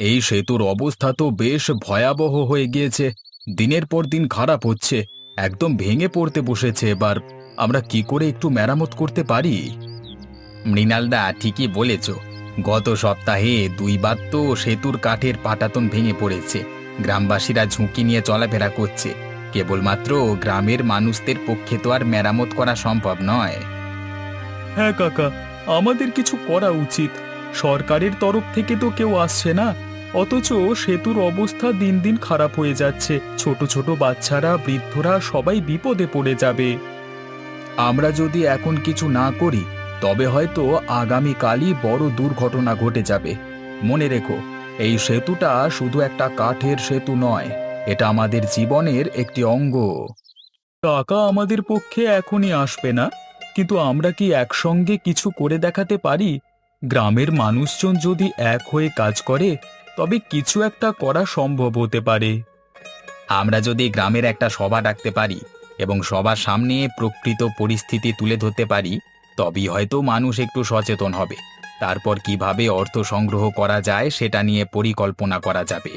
এই সেতুর অবস্থা তো বেশ ভয়াবহ হয়ে গিয়েছে। দিনের পর দিন খারাপ হচ্ছে। একদম ভেঙে পড়তে বসেছে এবার। আমরা কি করে একটু মেরামত করতে পারি? মৃণালদা ঠিকই বলেছ। গত সপ্তাহে দুইবার তো সেতুর কাঠের পাটাতন ভেঙে পড়েছে। গ্রামবাসীরা ঝুঁকি নিয়ে চলাফেরা করছে। কেবলমাত্র গ্রামের মানুষদের পক্ষে তো আর মেরামত করা সম্ভব নয়। হ্যাঁ কাকা, আমাদের কিছু করা উচিত। সরকারের তরফ থেকে তো কেউ আসছে না। অথচ সেতুর অবস্থা দিন দিন খারাপ হয়ে যাচ্ছে। ছোট ছোট বাচ্চারা, বৃদ্ধরা সবাই বিপদে পড়ে যাবে। আমরা যদি এখন কিছু না করি, তবে হয়তো আগামীকালই বড় দুর্ঘটনা ঘটে যাবে। মনে রেখো, এই সেতুটা শুধু একটা কাঠের সেতু নয়, এটা আমাদের জীবনের একটি অঙ্গ। টাকা আমাদের পক্ষে এখনই আসবে না, কিন্তু আমরা কি একসঙ্গে কিছু করে দেখাতে পারি? গ্রামের মানুষজন যদি এক হয়ে কাজ করে তবে কিছু একটা করা সম্ভব হতে পারে। আমরা যদি গ্রামের একটা সভা ডাকতে পারি এবং সবার সামনে প্রকৃত পরিস্থিতি তুলে ধরতে পারি, তবেই হয়তো মানুষ একটু সচেতন হবে। তারপর কীভাবে অর্থ সংগ্রহ করা যায় সেটা নিয়ে পরিকল্পনা করা যাবে।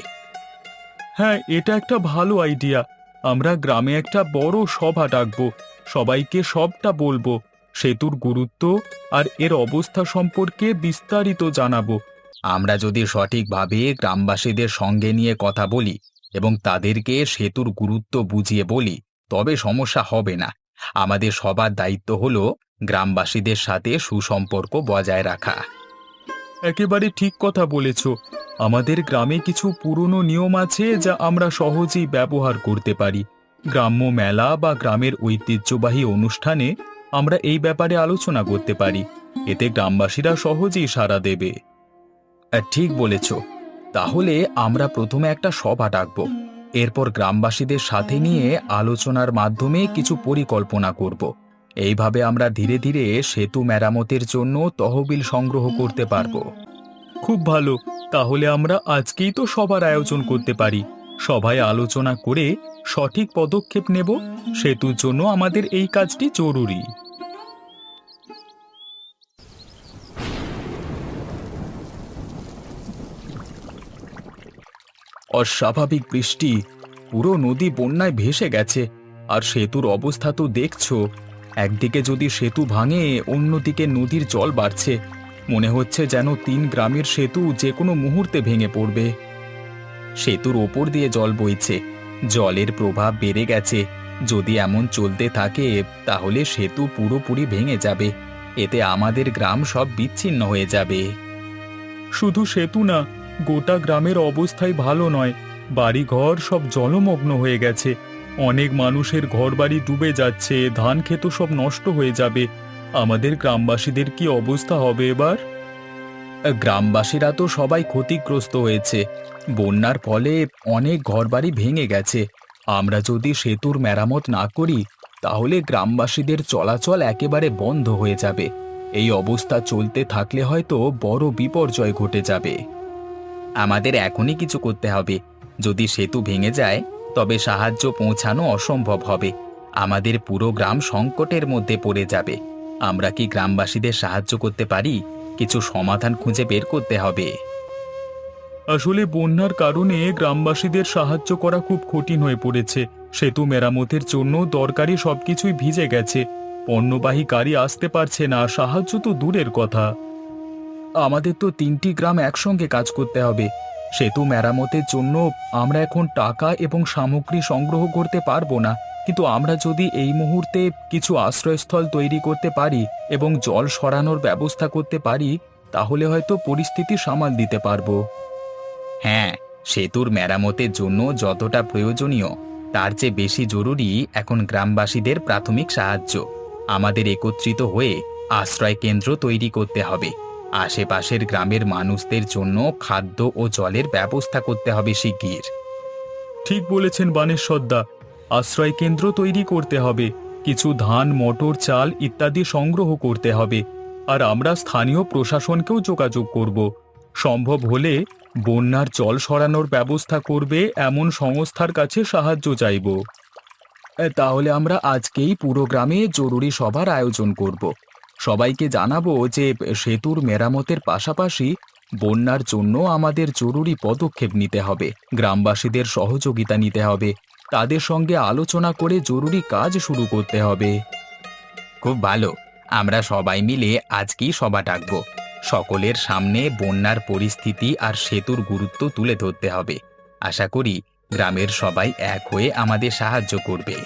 হ্যাঁ এটা একটা ভালো আইডিয়া। আমরা গ্রামে একটা বড় সভা ডাকবো। সবাইকে সবটা বলব। সেতুর গুরুত্ব আর এর অবস্থা সম্পর্কে বিস্তারিত জানাব। আমরা যদি সঠিকভাবে গ্রামবাসীদের সঙ্গে নিয়ে কথা বলি এবং তাদেরকে সেতুর গুরুত্ব বুঝিয়ে বলি, তবে সমস্যা হবে না। আমাদের সবার দায়িত্ব হল গ্রামবাসীদের সাথে সুসম্পর্ক বজায় রাখা। একেবারে ঠিক কথা বলেছ। আমাদের গ্রামে কিছু পুরনো নিয়ম আছে যা আমরা সহজেই ব্যবহার করতে পারি। গ্রাম্য মেলা বা গ্রামের ঐতিহ্যবাহী অনুষ্ঠানে আমরা এই ব্যাপারে আলোচনা করতে পারি। এতে গ্রামবাসীরা সহজেই সাড়া দেবে। ঠিক বলেছ। তাহলে আমরা প্রথমে একটা সভা ডাকব। এরপর গ্রামবাসীদের সাথে নিয়ে আলোচনার মাধ্যমে কিছু পরিকল্পনা করব। এইভাবে আমরা ধীরে ধীরে সেতু মেরামতের জন্য তহবিল সংগ্রহ করতে পারব। খুব ভালো। তাহলে আমরা আজকেই তো সবার আয়োজন করতে পারি। সবাই আলোচনা করে সঠিক পদক্ষেপ নেব। সেতুর জন্য আমাদের এই কাজটি জরুরি। অস্বাভাবিক বৃষ্টি। পুরো নদী বন্যায় ভেসে গেছে। আর সেতুর অবস্থা তো দেখছ। একদিকে যদি সেতু ভাঙে, অন্যদিকে নদীর জল বাড়ছে। মনে হচ্ছে যেন তিন গ্রামের সেতু যে কোনো মুহূর্তে ভেঙে পড়বে। সেতুর ওপর দিয়ে জল বইছে। জলের প্রভাব বেড়ে গেছে। যদি এমন চলতে থাকে, তাহলে সেতু পুরোপুরি ভেঙে যাবে। এতে আমাদের গ্রাম সব বিচ্ছিন্ন হয়ে যাবে। শুধু সেতু না গোটা গ্রামের অবস্থাই ভালো নয়। বাড়িঘর সব জলমগ্ন হয়ে গেছে। অনেক মানুষের ঘরবাড়ি ডুবে যাচ্ছে, ধান ক্ষেত সব নষ্ট হয়ে যাবে। আমাদের গ্রামবাসীদের কি অবস্থা হবে এবার? গ্রামবাসীরা তো সবাই ক্ষতিগ্রস্ত হয়েছে। বন্যার ফলে অনেক ঘরবাড়ি ভেঙে গেছে। আমরা যদি সেতুর মেরামত না করি, তাহলে গ্রামবাসীদের চলাচল একেবারে বন্ধ হয়ে যাবে। এই অবস্থা চলতে থাকলে হয়তো বড় বিপর্যয় ঘটে যাবে। আমাদের এখনই কিছু করতে হবে। যদি সেতু ভেঙে যায়, তবে সাহায্য পৌঁছানো অসম্ভব হবে। আমাদের পুরো গ্রাম সংকটের মধ্যে পড়ে যাবে। আমরা কি গ্রামবাসীদের সাহায্য করতে পারি? কিছু সমাধান খুঁজে বের করতে হবে। আসলে বন্যার কারণে গ্রামবাসীদের সাহায্য করা খুব কঠিন হয়ে পড়েছে। সেতু মেরামতের জন্য দরকারি সবকিছুই ভিজে গেছে। পণ্যবাহী গাড়ি আসতে পারছে না। সাহায্য তো দূরের কথা। আমাদের তো তিনটি গ্রাম একসঙ্গে কাজ করতে হবে। সেতু মেরামতের জন্য আমরা এখন টাকা এবং সামগ্রী সংগ্রহ করতে পারব না। কিন্তু আমরা যদি এই মুহূর্তে কিছু আশ্রয়স্থল তৈরি করতে পারি এবং জল সরানোর ব্যবস্থা করতে পারি, তাহলে হয়তো পরিস্থিতি সামাল দিতে পারব। হ্যাঁ সেতুর মেরামতের জন্য যতটা প্রয়োজনীয়, তার চেয়ে বেশি জরুরি এখন গ্রামবাসীদের প্রাথমিক সাহায্য। আমাদের একত্রিত হয়ে আশ্রয় কেন্দ্র তৈরি করতে হবে। আশেপাশের গ্রামের মানুষদের জন্য খাদ্য ও জলের ব্যবস্থা করতে হবে শিগগির। ঠিক বলেছেন বানেশ্বরদা আশ্রয় কেন্দ্র তৈরি করতে হবে। কিছু ধান, মটর, চাল ইত্যাদি সংগ্রহ করতে হবে। আর আমরা স্থানীয় প্রশাসনকেও যোগাযোগ করব। সম্ভব হলে বন্যার জল সরানোর ব্যবস্থা করবে এমন সংস্থার কাছে সাহায্য চাইব। তাহলে আমরা আজকেই পুরো গ্রামে জরুরি সভার আয়োজন করব। সবাইকে জানাব যে সেতুর মেরামতের পাশাপাশি বন্যার জন্য আমাদের জরুরি পদক্ষেপ নিতে হবে, গ্রামবাসীদের সহযোগিতা নিতে হবে, তাদের সঙ্গে আলোচনা করে জরুরি কাজ শুরু করতে হবে। খুব ভালো, আমরা সবাই মিলে আজকেই সভা ডাকব, সকলের সামনে বন্যার পরিস্থিতি আর সেতুর গুরুত্ব তুলে ধরতে হবে। আশা করি গ্রামের সবাই এক হয়ে আমাদের সাহায্য করবে।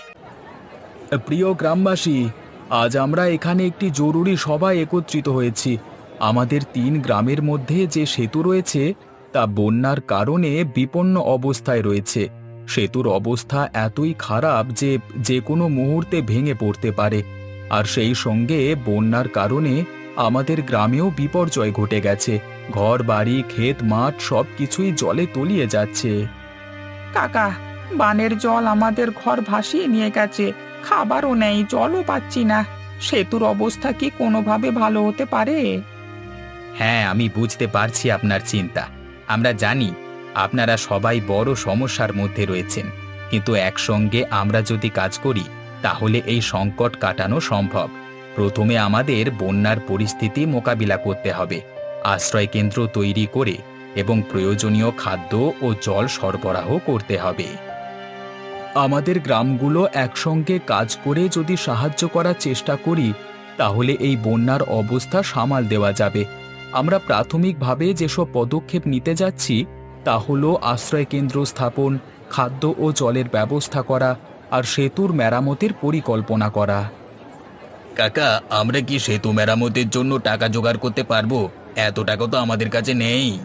প্রিয় গ্রামবাসী আজ আমরা এখানে একটি জরুরি সভা একত্রিত হয়েছি। আমাদের তিন গ্রামের মধ্যে যে সেতু রয়েছে, তা বন্যার কারণে বিপন্ন অবস্থায় রয়েছে। সেতুর অবস্থা এতই খারাপ যে যে কোনো মুহূর্তে ভেঙে পড়তে পারে। আর সেই সঙ্গে বন্যার কারণে আমাদের গ্রামেও বিপর্যয় ঘটে গেছে। ঘর বাড়ি ক্ষেত, মাঠ সব কিছুই জলে তলিয়ে যাচ্ছে। কাকা, বানের জল আমাদের ঘর ভাসিয়ে নিয়ে গেছে। খাবারও নেই, জলও পাচ্ছি না। সেতুর অবস্থা কি কোনোভাবে ভালো হতে পারে? হ্যাঁ আমি বুঝতে পারছি আপনার চিন্তা। আমরা জানি, আপনারা সবাই বড় সমস্যার মধ্যে রয়েছেন। কিন্তু একসঙ্গে আমরা যদি কাজ করি, তাহলে এই সংকট কাটানো সম্ভব। প্রথমে আমাদের বন্যার পরিস্থিতি মোকাবিলা করতে হবে, আশ্রয় কেন্দ্র তৈরি করে, এবং প্রয়োজনীয় খাদ্য ও জল সরবরাহ করতে হবে। আমাদের গ্রামগুলো একসঙ্গে কাজ করে যদি সাহায্য করার চেষ্টা করি তাহলে এই বন্যার অবস্থা সামাল দেওয়া যাবে। আমরা প্রাথমিকভাবে যেসব পদক্ষেপ নিতে যাচ্ছি তা হলো আশ্রয় কেন্দ্র স্থাপন খাদ্য ও জলের ব্যবস্থা করা আর সেতুর মেরামতের পরিকল্পনা করা। কাকা আমরা কি সেতু মেরামতের জন্য টাকা জোগাড় করতে পারব? এত টাকা তো আমাদের কাছে নেই।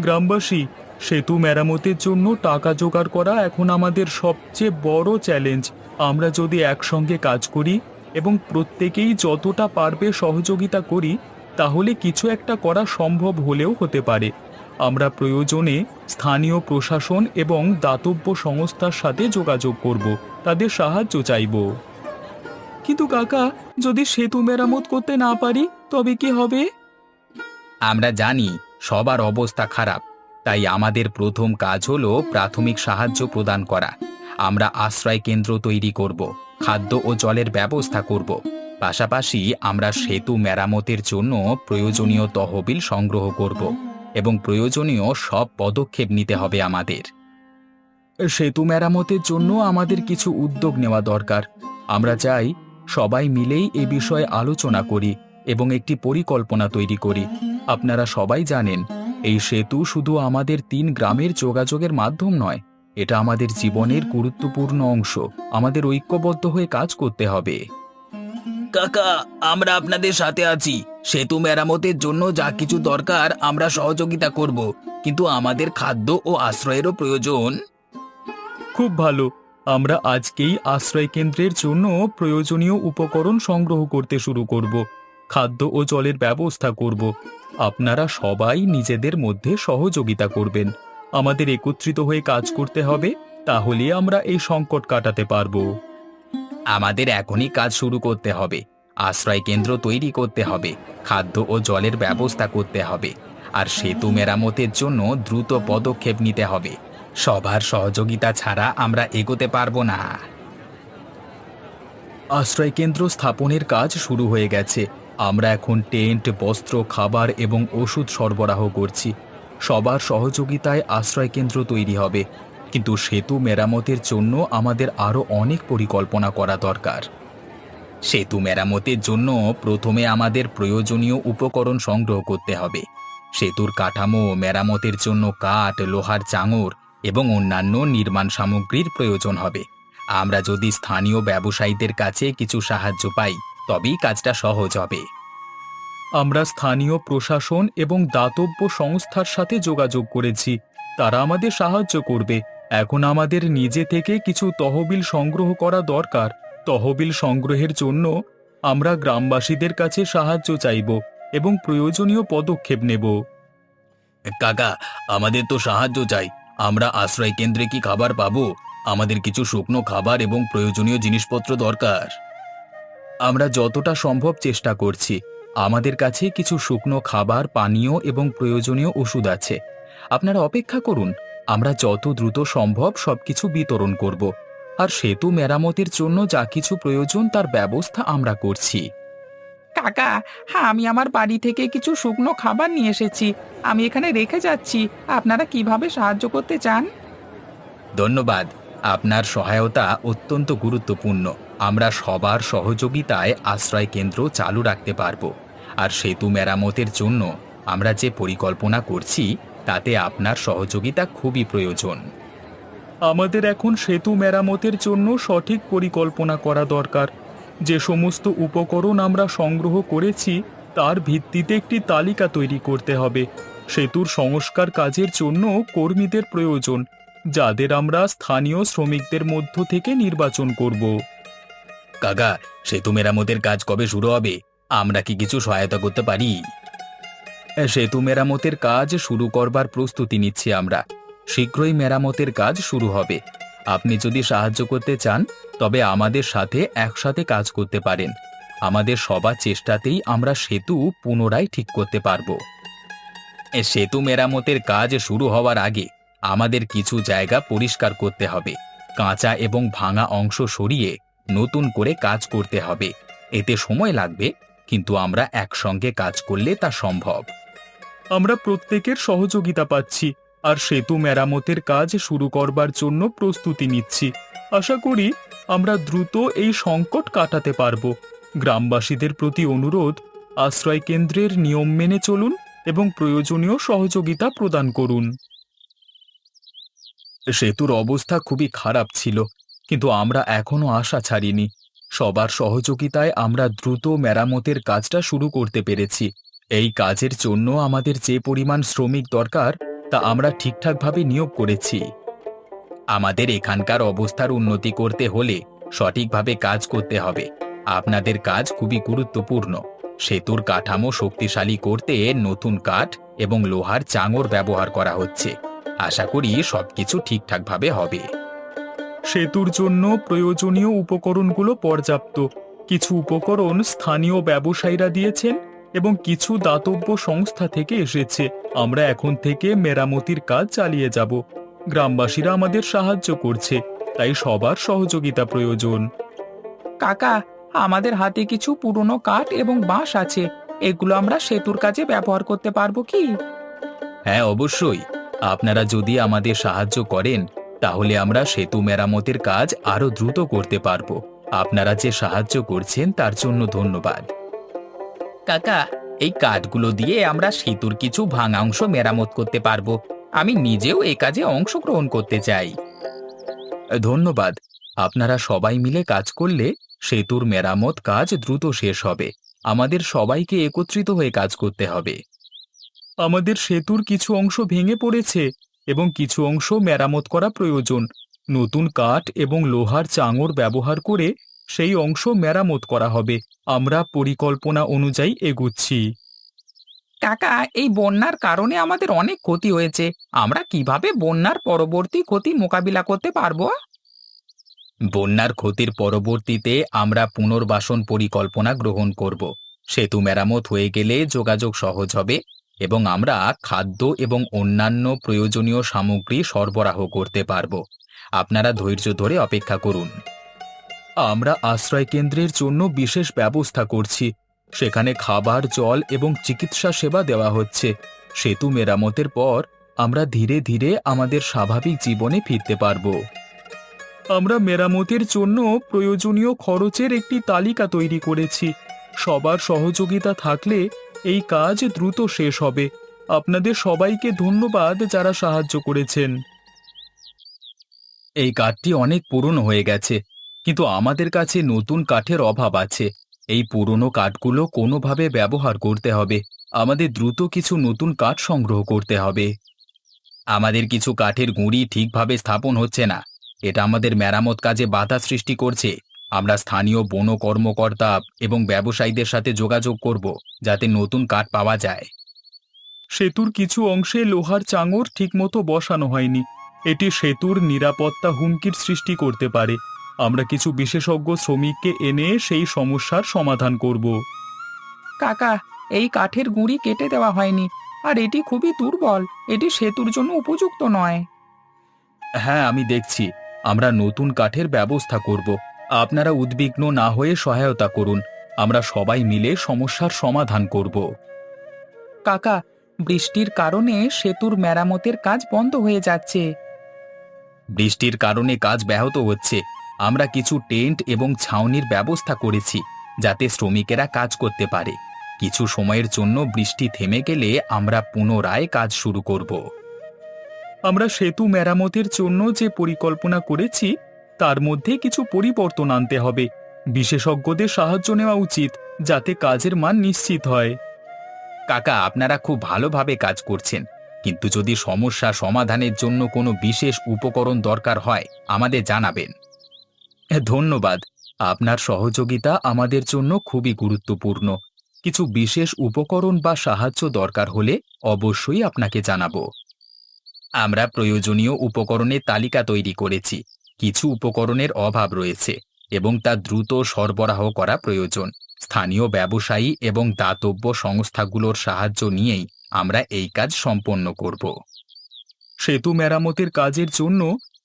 গ্রামবাসী সেতু মেরামতের জন্য টাকা জোগাড় করা এখন আমাদের সবচেয়ে বড় চ্যালেঞ্জ। আমরা যদি একসঙ্গে কাজ করি এবং প্রত্যেকেই যতটা পারবে সহযোগিতা করি, তাহলে কিছু একটা করা সম্ভব হলেও হতে পারে। আমরা প্রয়োজনে স্থানীয় প্রশাসন এবং দাতব্য সংস্থার সাথে যোগাযোগ করব, তাদের সাহায্য চাইব। কিন্তু কাকা, যদি সেতু মেরামত করতে না পারি, তবে কি হবে? আমরা জানি, সবার অবস্থা খারাপ। তাই আমাদের প্রথম কাজ হলো প্রাথমিক সাহায্য প্রদান করা। আমরা আশ্রয় কেন্দ্র তৈরি করব, খাদ্য ও জলের ব্যবস্থা করব। পাশাপাশি আমরা সেতু মেরামতের জন্য প্রয়োজনীয় তহবিল সংগ্রহ করব এবং প্রয়োজনীয় সব পদক্ষেপ নিতে হবে আমাদের। সেতু মেরামতের জন্য আমাদের কিছু উদ্যোগ নেওয়া দরকার। আমরা চাই সবাই মিলেই এ বিষয়ে আলোচনা করি এবং একটি পরিকল্পনা তৈরি করি। আপনারা সবাই জানেন এই সেতু শুধু আমাদের তিন গ্রামের যোগাযোগের মাধ্যম নয় এটা আমাদের জীবনের গুরুত্বপূর্ণ অংশ। আমাদের ঐক্যবদ্ধ হয়ে কাজ করতে হবে। কাকা আমরা আপনাদের সাথে আছি। সেতু মেরামতের জন্য যা কিছু দরকার আমরা সহযোগিতা করব কিন্তু আমাদের খাদ্য ও আশ্রয়েরও প্রয়োজন। খুব ভালো। আমরা আজকেই আশ্রয় কেন্দ্রের জন্য প্রয়োজনীয় উপকরণ সংগ্রহ করতে শুরু করব। খাদ্য ও জলের ব্যবস্থা করব। আপনারা সবাই নিজেদের মধ্যে সহযোগিতা করবেন। আমাদের একত্রিত হয়ে কাজ করতে হবে তাহলে আমরা এই সংকট কাটাতে পারব। আমাদের এখনই কাজ শুরু করতে হবে। আশ্রয় কেন্দ্র তৈরি করতে হবে। খাদ্য ও জলের ব্যবস্থা করতে হবে। আর সেতু মেরামতের জন্য দ্রুত পদক্ষেপ নিতে হবে। সবার সহযোগিতা ছাড়া আমরা এগোতে পারব না। আশ্রয় কেন্দ্র স্থাপনের কাজ শুরু হয়ে গেছে। আমরা এখন টেন্ট, বস্ত্র, খাবার এবং ওষুধ সরবরাহ করছি। সবার সহযোগিতায় আশ্রয় কেন্দ্র তৈরি হবে। কিন্তু সেতু মেরামতের জন্য আমাদের আরও অনেক পরিকল্পনা করা দরকার। সেতু মেরামতের জন্য প্রথমে আমাদের প্রয়োজনীয় উপকরণ সংগ্রহ করতে হবে। সেতুর কাঠামো, মেরামতের জন্য কাঠ, লোহার চাঙর এবং অন্যান্য নির্মাণ সামগ্রীর প্রয়োজন হবে। আমরা যদি স্থানীয় ব্যবসায়ীদের কাছে কিছু সাহায্য পাই তবেই কাজটা সহজ হবে। আমরা স্থানীয় প্রশাসন এবং দাতব্য সংস্থার সাথে যোগাযোগ করেছি। তারা আমাদের সাহায্য করবে। এখন আমাদের নিজে থেকে কিছু তহবিল সংগ্রহ করা দরকার। তহবিল সংগ্রহের জন্য আমরা গ্রামবাসীদের কাছে সাহায্য চাইব এবং প্রয়োজনীয় পদক্ষেপ নেব। কাকা, আমাদের তো সাহায্য চাই। আমরা আশ্রয় কেন্দ্রে কি খাবার পাবো? আমাদের কিছু শুকনো খাবার এবং প্রয়োজনীয় জিনিসপত্র দরকার। আমরা যতটা সম্ভব চেষ্টা করছি। আমাদের কাছে কিছু শুকনো খাবার পানীয় এবং প্রয়োজনীয় ওষুধ আছে। আপনারা অপেক্ষা করুন আমরা যত দ্রুত সম্ভব সবকিছু বিতরণ করব। আর সেতু মেরামতের জন্য যা কিছু প্রয়োজন তার ব্যবস্থা আমরা করছি। কাকা হ্যাঁ আমি আমার বাড়ি থেকে কিছু শুকনো খাবার নিয়ে এসেছি। আমি এখানে রেখে যাচ্ছি। আপনারা কীভাবে সাহায্য করতে চান? ধন্যবাদ। আপনার সহায়তা অত্যন্ত গুরুত্বপূর্ণ। আমরা সবার সহযোগিতায় আশ্রয় কেন্দ্র চালু রাখতে পারব। আর সেতু মেরামতের জন্য আমরা যে পরিকল্পনা করছি, তাতে আপনার সহযোগিতা খুবই প্রয়োজন। আমাদের এখন সেতু মেরামতের জন্য সঠিক পরিকল্পনা করা দরকার। যে সমস্ত উপকরণ আমরা সংগ্রহ করেছি, তার ভিত্তিতে একটি তালিকা তৈরি করতে হবে। সেতুর সংস্কার কাজের জন্য কর্মীদের প্রয়োজন, যাদের আমরা স্থানীয় শ্রমিকদের মধ্য থেকে নির্বাচন করব। কাকা সেতু মেরামতের কাজ কবে শুরু হবে? আমরা কি কিছু সহায়তা করতে পারি? সেতু মেরামতের কাজ শুরু করবার প্রস্তুতি নিচ্ছি আমরা। শীঘ্রই মেরামতের কাজ শুরু হবে। আপনি যদি সাহায্য করতে চান, তবে আমাদের সাথে একসাথে কাজ করতে পারেন। আমাদের সবার চেষ্টাতেই আমরা সেতু পুনরায় ঠিক করতে পারব। সেতু মেরামতের কাজ শুরু হওয়ার আগে আমাদের কিছু জায়গা পরিষ্কার করতে হবে। কাঁচা এবং ভাঙা অংশ সরিয়ে নতুন করে কাজ করতে হবে। এতে সময় লাগবে, কিন্তু আমরা একসঙ্গে কাজ করলে তা সম্ভব। আমরা প্রত্যেকের সহযোগিতা পাচ্ছি, আর সেতু মেরামতের কাজ শুরু করবার জন্য প্রস্তুতি নিচ্ছি। আশা করি আমরা দ্রুত এই সংকট কাটাতে পারব। গ্রামবাসীদের প্রতি অনুরোধ, আশ্রয় কেন্দ্রের নিয়ম মেনে চলুন এবং প্রয়োজনীয় সহযোগিতা প্রদান করুন। সেতুর অবস্থা খুবই খারাপ ছিল। কিন্তু আমরা এখনও আশা ছাড়িনি। সবার সহযোগিতায় আমরা দ্রুত মেরামতের কাজটা শুরু করতে পেরেছি। এই কাজের জন্য আমাদের যে পরিমাণ শ্রমিক দরকার, তা আমরা ঠিকঠাকভাবে নিয়োগ করেছি। আমাদের এখানকার অবস্থার উন্নতি করতে হলে সঠিকভাবে কাজ করতে হবে। আপনাদের কাজ খুবই গুরুত্বপূর্ণ। সেতুর কাঠামো শক্তিশালী করতে নতুন কাঠ এবং লোহার চাঙর ব্যবহার করা হচ্ছে। আশা করি সবকিছু ঠিকঠাকভাবে হবে। সেতুর জন্য প্রয়োজনীয় উপকরণগুলো পর্যাপ্ত। কিছু উপকরণ স্থানীয় ব্যবসায়ীরা দিয়েছেন এবং কিছু দাতব্য সংস্থা থেকে এসেছে। আমরা এখন থেকে মেরামতির কাজ চালিয়ে যাব। গ্রামবাসীরা আমাদের সাহায্য করছে তাই সবার সহযোগিতা প্রয়োজন। কাকা আমাদের হাতে কিছু পুরনো কাঠ এবং বাঁশ আছে। এগুলো আমরা সেতুর কাজে ব্যবহার করতে পারব কি? হ্যাঁ অবশ্যই। আপনারা যদি আমাদের সাহায্য করেন তাহলে আমরা সেতু মেরামতের কাজ আরও দ্রুত করতে পারব। আপনারা যে সাহায্য করছেন তার জন্য ধন্যবাদ। কাকা, এই কাঠগুলো দিয়ে আমরা সেতুর কিছু ভাঙা অংশ মেরামত করতে পারব। আমি নিজেও এই কাজে অংশগ্রহণ করতে চাই। ধন্যবাদ। আপনারা সবাই মিলে কাজ করলে সেতুর মেরামত কাজ দ্রুত শেষ হবে। আমাদের সবাইকে একত্রিত হয়ে কাজ করতে হবে। আমাদের সেতুর কিছু অংশ ভেঙে পড়েছে। এবং কিছু অংশ মেরামত করা প্রয়োজন। নতুন কাঠ এবং লোহার চাঙর ব্যবহার করে সেই অংশ মেরামত করা হবে। আমরা পরিকল্পনা অনুযায়ী এগুচ্ছি। কাকা এই বন্যার কারণে আমাদের অনেক ক্ষতি হয়েছে। আমরা কীভাবে বন্যার পরবর্তী ক্ষতি মোকাবিলা করতে পারব? বন্যার ক্ষতির পরবর্তীতে আমরা পুনর্বাসন পরিকল্পনা গ্রহণ করব। সেতু মেরামত হয়ে গেলে যোগাযোগ সহজ হবে। এবং আমরা খাদ্য এবং অন্যান্য প্রয়োজনীয় সামগ্রী সরবরাহ করতে পারব। আপনারা ধৈর্য ধরে অপেক্ষা করুন। আমরা আশ্রয় কেন্দ্রের জন্য বিশেষ ব্যবস্থা করছি। সেখানে খাবার, জল এবং চিকিৎসা সেবা দেওয়া হচ্ছে। সেতু মেরামতের পর আমরা ধীরে ধীরে আমাদের স্বাভাবিক জীবনে ফিরতে পারব। আমরা মেরামতের জন্য প্রয়োজনীয় খরচের একটি তালিকা তৈরি করেছি। সবার সহযোগিতা থাকলে এই কাজ দ্রুত শেষ হবে। আপনাদের সবাইকে ধন্যবাদ যারা সাহায্য করেছেন। এই কাঠটি অনেক পুরনো হয়ে গেছে, কিন্তু আমাদের কাছে নতুন কাঠের অভাব আছে। এই পুরনো কাঠগুলো কোনোভাবে ব্যবহার করতে হবে। আমাদের দ্রুত কিছু নতুন কাঠ সংগ্রহ করতে হবে। আমাদের কিছু কাঠের গুঁড়ি ঠিকভাবে স্থাপন হচ্ছে না। এটা আমাদের মেরামত কাজে বাধা সৃষ্টি করছে। আমরা স্থানীয় বন কর্মকর্তা এবং ব্যবসায়ীদের সাথে যোগাযোগ করব যাতে নতুন কাঠ পাওয়া যায়। সেতুর কিছু অংশে লোহার চাঙর ঠিকমতো বসানো হয়নি। এটি সেতুর নিরাপত্তা হুমকির সৃষ্টি করতে পারে। আমরা কিছু বিশেষজ্ঞ শ্রমিককে এনে সেই সমস্যার সমাধান করব। কাকা এই কাঠের গুঁড়ি কেটে দেওয়া হয়নি আর এটি খুবই দুর্বল। এটি সেতুর জন্য উপযুক্ত নয়। হ্যাঁ আমি দেখছি। আমরা নতুন কাঠের ব্যবস্থা করব। আপনারা উদ্বিগ্ন না হয়ে সহায়তা করুন। আমরা সবাই মিলে সমস্যার সমাধান করব। কাকা, বৃষ্টির কারণে সেতুর মেরামতের কাজ বন্ধ হয়ে যাচ্ছে। বৃষ্টির কারণে কাজ ব্যাহত হচ্ছে। আমরা কিছু টেন্ট এবং ছাউনির ব্যবস্থা করেছি, যাতে শ্রমিকেরা কাজ করতে পারে। কিছু সময়ের জন্য বৃষ্টি থেমে গেলে আমরা পুনরায় কাজ শুরু করব। আমরা সেতু মেরামতের জন্য যে পরিকল্পনা করেছি তার মধ্যে কিছু পরিবর্তন আনতে হবে। বিশেষজ্ঞদের সাহায্য নেওয়া উচিত যাতে কাজের মান নিশ্চিত হয়। কাকা আপনারা খুব ভালোভাবে কাজ করছেন। কিন্তু যদি সমস্যা সমাধানের জন্য কোনো বিশেষ উপকরণ দরকার হয় আমাদের জানাবেন। ধন্যবাদ। আপনার সহযোগিতা আমাদের জন্য খুবই গুরুত্বপূর্ণ। কিছু বিশেষ উপকরণ বা সাহায্য দরকার হলে অবশ্যই আপনাকে জানাব। আমরা প্রয়োজনীয় উপকরণের তালিকা তৈরি করেছি। কিছু উপকরণের অভাব রয়েছে এবং তা দ্রুত সরবরাহ করা প্রয়োজন। স্থানীয় ব্যবসায়ী এবং দাতব্য সংস্থাগুলোর সাহায্য নিয়েই আমরা এই কাজ সম্পন্ন করব। সেতু মেরামতের কাজের জন্য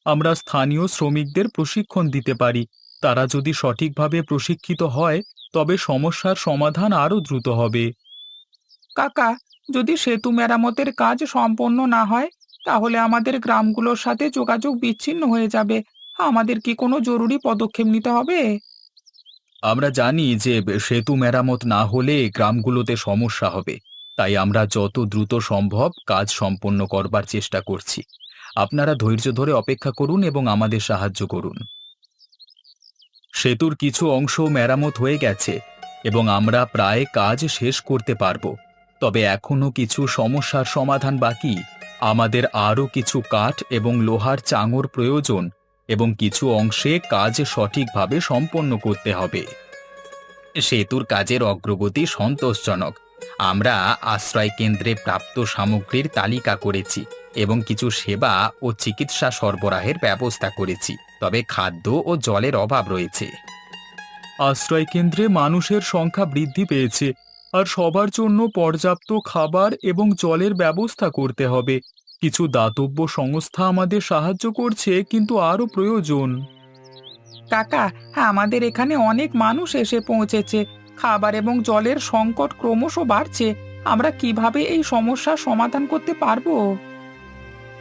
আমরা স্থানীয় শ্রমিকদের প্রশিক্ষণ দিতে পারি। তারা যদি সঠিকভাবে প্রশিক্ষিত হয়, তবে সমস্যার সমাধান আরও দ্রুত হবে। কাকা, যদি সেতু মেরামতের কাজ সম্পন্ন না হয়, তাহলে আমাদের গ্রামগুলোর সাথে যোগাযোগ বিচ্ছিন্ন হয়ে যাবে। আমাদের কি কোনো জরুরি পদক্ষেপ নিতে হবে? আমরা জানি যে সেতু মেরামত না হলে গ্রামগুলোতে সমস্যা হবে। তাই আমরা যত দ্রুত সম্ভব কাজ সম্পন্ন করবার চেষ্টা করছি। আপনারা ধৈর্য ধরে অপেক্ষা করুন এবং আমাদের সাহায্য করুন। সেতুর কিছু অংশ মেরামত হয়ে গেছে এবং আমরা প্রায় কাজ শেষ করতে পারব। তবে এখনও কিছু সমস্যার সমাধান বাকি। আমাদের আরও কিছু কাঠ এবং লোহার চাঙর প্রয়োজন। এবং কিছু অংশে কাজ সঠিকভাবে সম্পন্ন করতে হবে। সেতুর কাজের অগ্রগতি সন্তোষজনক। আমরা আশ্রয় কেন্দ্রে প্রাপ্ত সামগ্রীর তালিকা করেছি এবং কিছু সেবা ও চিকিৎসা সরবরাহের ব্যবস্থা করেছি, তবে খাদ্য ও জলের অভাব রয়েছে। আশ্রয় কেন্দ্রে মানুষের সংখ্যা বৃদ্ধি পেয়েছে, আর সবার জন্য পর্যাপ্ত খাবার এবং জলের ব্যবস্থা করতে হবে। কিছু দাতব্য সংস্থা আমাদের সাহায্য করছে কিন্তু আরও প্রয়োজন। কাকা আমাদের এখানে অনেক মানুষ এসে পৌঁছেছে। খাবার এবং জলের সংকট ক্রমশ বাড়ছে। আমরা কীভাবে এই সমস্যার সমাধান করতে পারব?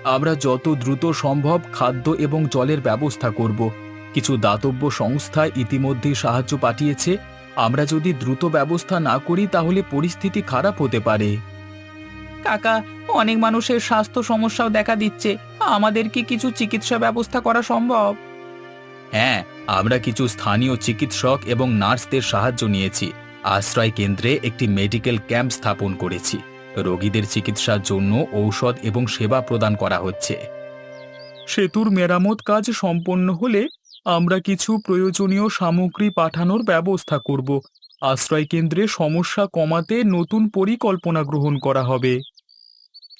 আমরা যত দ্রুত সম্ভব খাদ্য এবং জলের ব্যবস্থা করব। কিছু দাতব্য সংস্থা ইতিমধ্যেই সাহায্য পাঠিয়েছে। আমরা যদি দ্রুত ব্যবস্থা না করি তাহলে পরিস্থিতি খারাপ হতে পারে। কাকা অনেক মানুষের স্বাস্থ্য সমস্যাও দেখা দিচ্ছে। আমাদের কি কিছু চিকিৎসা ব্যবস্থা করা সম্ভব? হ্যাঁ আমরা কিছু স্থানীয় চিকিৎসক এবং নার্সদের সাহায্য নিয়েছি। আশ্রয় কেন্দ্রে একটি মেডিকেল ক্যাম্প স্থাপন করেছি। রোগীদের চিকিৎসার জন্য ঔষধ এবং সেবা প্রদান করা হচ্ছে। সেতুর মেরামত কাজ সম্পন্ন হলে আমরা কিছু প্রয়োজনীয় সামগ্রী পাঠানোর ব্যবস্থা করব। আশ্রয় কেন্দ্রে সমস্যা কমাতে নতুন পরিকল্পনা গ্রহণ করা হবে।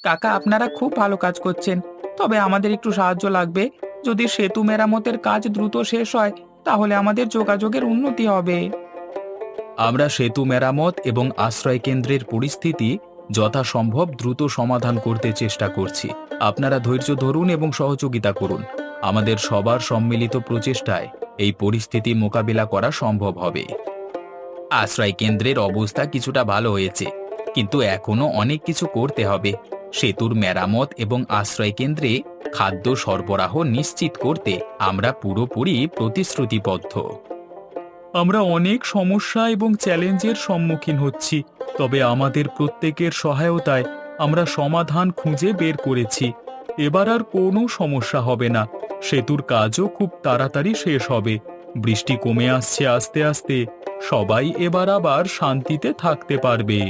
কাকা আপনারা খুব ভালো কাজ করছেন। তবে আমাদের একটু সাহায্য লাগবে। যদি সেতু মেরামতের কাজ দ্রুত শেষ হয় তাহলে আমাদের যোগাযোগের উন্নতি হবে। আমরা সেতু মেরামত এবং আশ্রয় কেন্দ্রের পরিস্থিতি যথাসম্ভব দ্রুত সমাধান করতে চেষ্টা করছি। আপনারা ধৈর্য ধরুন এবং সহযোগিতা করুন। আমাদের সবার সম্মিলিত প্রচেষ্টায় এই পরিস্থিতি মোকাবিলা করা সম্ভব হবে। আশ্রয় কেন্দ্রের অবস্থা কিছুটা ভালো হয়েছে, কিন্তু এখনও অনেক কিছু করতে হবে। সেতুর মেরামত এবং আশ্রয় কেন্দ্রে খাদ্য সরবরাহ নিশ্চিত করতে আমরা পুরোপুরি প্রতিশ্রুতিবদ্ধ। আমরা অনেক সমস্যা এবং চ্যালেঞ্জের সম্মুখীন হচ্ছি, তবে আমাদের প্রত্যেকের সহায়তায় আমরা সমাধান খুঁজে বের করেছি। এবার আর কোনো সমস্যা হবে না। সেতুর কাজও খুব তাড়াতাড়ি শেষ হবে। বৃষ্টি কমে আসছে আস্তে আস্তে সবাই এবার আবার শান্তিতে থাকতে পারবে।